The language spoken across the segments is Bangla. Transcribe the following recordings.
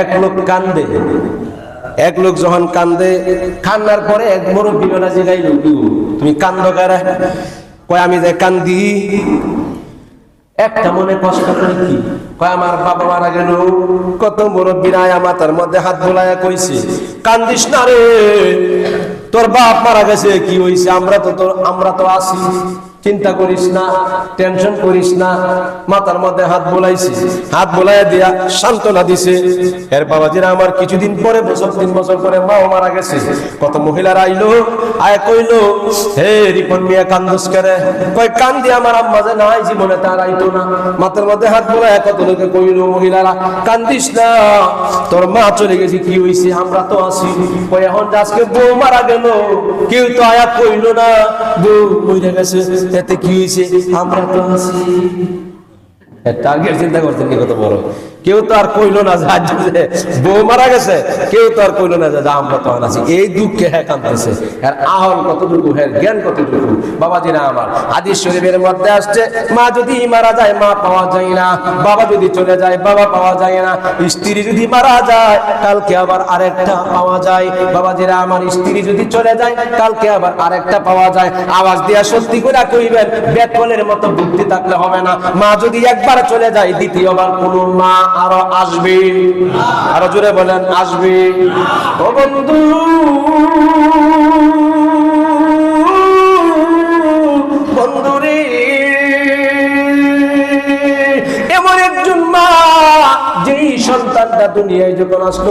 এক লোক কান্দে, এক লোক যখন কান্দে, কান্নার পরে এক মুরব্বী বেলা জিগাইল তুমি কান্দ কারা? কয়, আমি যে কান্দি। একটা মনে কষ্ট করে কি? কয়, আমার বাবা মারা গেল। কত মুরব্বীরা আমার তার মধ্যে হাত বোলায়া কইছে, কান্দিস না রে, তোর বাপ মারা গেছে, কি হইছে? আমরা তো তোর, আমরা তো আছি। চিন্তা করিস না, টেনশন করিস না। মাথার মধ্যে হাত বোলাইছে। হাত বোলাইয়া দিয়া সান্ত্বনা দিছে। এর বাবাজিরা আমার কিছুদিন পরে, বছর, তিন বছর পরে মাও মারা গেছে। কত মহিলারা আইলো, আয় কইলো, হে রিপন মিয়া, কান্দস করে কয়, কান্দি, আমার আম্মা যে নাই, জীবনে তার আইতো না। মাথার মধ্যে হাত বোলায় কত লোকে কইলো, মহিলারা, কান্দিস না। তোর মা চলে গেছে, কি হইছে? আমরা তো আছি। কই এখন আজকে বউ মারা গেল। কেউ তো আয়া কইলো না, বউ মরে গেছে। এতে কি হয়েছে? আমরা তো আছি। টার্গেট চিন্তা করছেন কি কত বড়? কেউ তো আর কইলো না যে বউ মারা গেছে, কেউ তো আর কইলো না যে আমরা তখন আছি। এই দুঃখে হ্যাঁ কাঁদতেছে। আর আহল কতটুকু হ্যাঁ জ্ঞান কতটুকু? বাবাজিরা আমার, হাদিস শরীফের মধ্যে আসছে, মা যদি মারা যায়, মা পাওয়া যায় না। বাবা যদি চলে যায়, বাবা পাওয়া যায় না। স্ত্রী যদি মারা যায়, কালকে আবার আরেকটা পাওয়া যায়। বাবাজিরা আমার, স্ত্রী যদি চলে যায়, কালকে আবার আরেকটা পাওয়া যায়। আওয়াজ দিয়া সত্যি করে কইবেন বেকলের মতো বুদ্ধি থাকলে হবে না। মা যদি একবার চলে যায়, দ্বিতীয়বার কোন মা আরও আসবি। আরও জোরে বলেন আসবে। ও বন্ধু এমন দুনিয়ায় যখন আসলো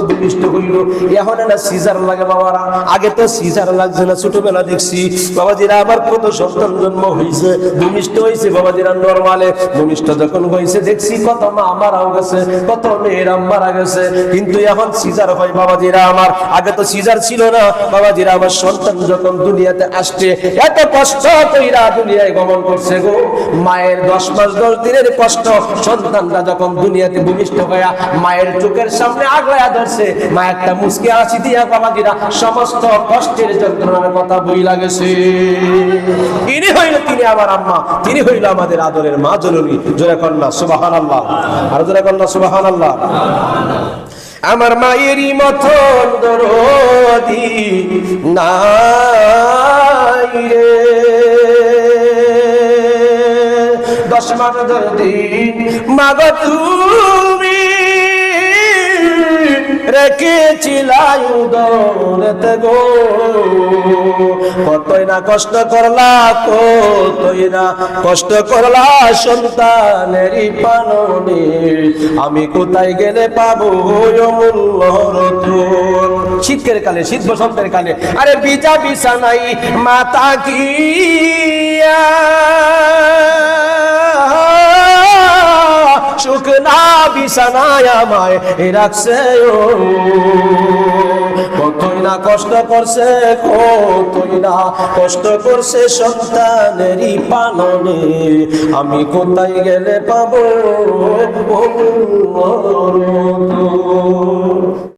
হইল এখন না সিজার লাগে বাবারা। আগে তো সিজার লাগছে না, ছোটবেলা দেখছি। বাবাজিরা আবার কত সন্তান জন্ম হয়েছে ভূমিষ্ঠ হয়েছে বাবাজিরা নর্মালে ভূমিষ্ঠ যখন হয়েছে দেখছি কত মা মারাও গেছে, কত মারা গেছে। কিন্তু এখন সিজার হয় বাবাজিরা আমার। আগে তো সিজার ছিল না। বাবাজিরা আমার সন্তান যখন দুনিয়াতে আসছে, এত কষ্ট কইরা দুনিয়ায় গমন করছে গো। মায়ের দশ মাস দশ দিনের কষ্ট সন্তানটা যখন দুনিয়াতে ভূমিষ্ঠ হইয়া মায়ের চোখের সামনে আগলায়া ধরছে। মা একটা মুসকে আসি দিয়া বাবাজিরা সমস্ত কষ্টের যন্ত্রণার কথা বই লাগেছে। ইনি হইল তিনি আমার আম্মা, তিনি হইল আমাদের আদরের মা জননী। জোরে কন্যা সুবাহান আল্লাহ আর জোরে কন্যা সুবাহান আল্লাহ আমার মায়েরই মতন দরদি নাই রে। দশ মান দিন মাগ তুমি রেখেছিলাই উদরতে গো। কতই না কষ্ট করলা, কতই না কষ্ট করলা সন্তানেরই পালনে আমি কোথায় গেলে পাবো অমূল্য রতন? শীতের কালে শীত বসন্তের কালে, আরে বিজা বিছা নাই মাতা কি শুকনা বিছানায় আমায় রাখছে ও। কতই না কষ্ট করছে, কতই না কষ্ট করছে সন্তানেরই পালনে। আমি কোথায় গেলে পাবো